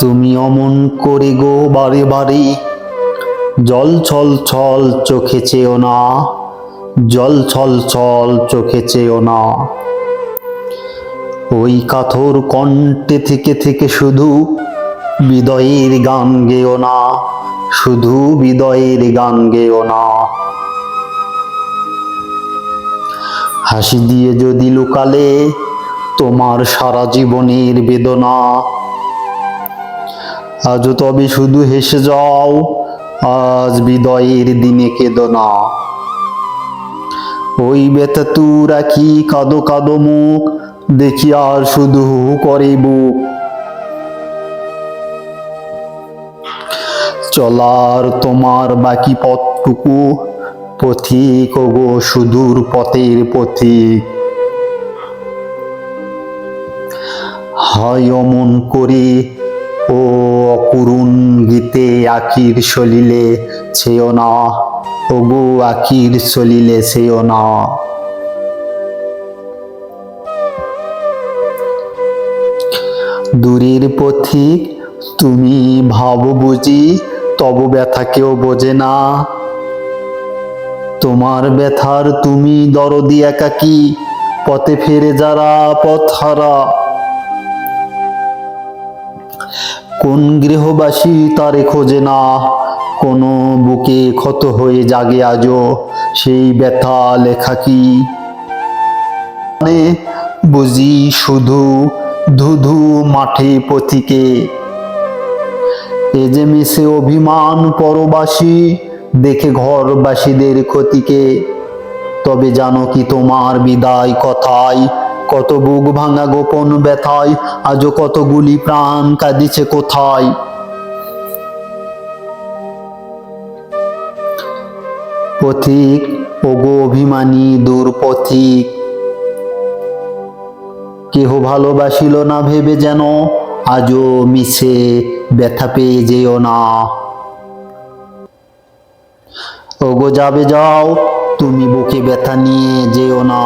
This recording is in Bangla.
তুমি অমন করে গো বারে বারে। জল ছল ছল চোখে চেও না, জল ছল ছল চোখে চেও না। ওই কাথর কণ্ঠে থেকে থেকে শুধু বিদয়ের গান গেও না, শুধু বিদয়ের গান গেও না। হাসি দিয়ে যদি লুকালে তোমার সারা জীবনের বেদনা আজ তবে শুধু হেসে যাও, আজ বিদয়ের দিনে কেঁদো না। ওই বেতা তু কি কাদো কাদো মুখ, দেখি আর শুধু করে বুক চলার তোমার বাকি পথটুকু, পথিক গো সুদূর পথের পথিক। হয় অমন করে ও অকুরুণ গীতে আখির সলিলে ছেও না ওগো আখির সলিলে সেও না। দূরের পথিক তুমি ভাব বুঝি, তব ব্যথা কেউ বোঝে না। তোমার ব্যথার তুমি দরদি একাকি, পথে ফেরে যারা পথ হারা কোন গৃহবাসী তারে খোঁজে না? কোনো বুকে ক্ষত হয়ে জাগে আজও সেই ব্যথা লেখা কি? মানে বুঝি শুধু ধুধু মাঠে পথিকে। এ যে মিশে অভিমান পরবাসী, দেখে ঘরবাসীদের ক্ষতিকে। তবে জানো কি তোমার বিদায় কথায় কত বুক ভাঙা গোপন ব্যথায়, আজও কতগুলি প্রাণ কাঁদিছে কোথায়? পথিক, ওগো অভিমানী দূর পথিক, কেহ ভালোবাসিল না ভেবে যেন আজও মিশে ব্যথা পেয়ে যেও না। ওগো যাবে যাও, তুমি বুকে ব্যথা নিয়ে যেও না।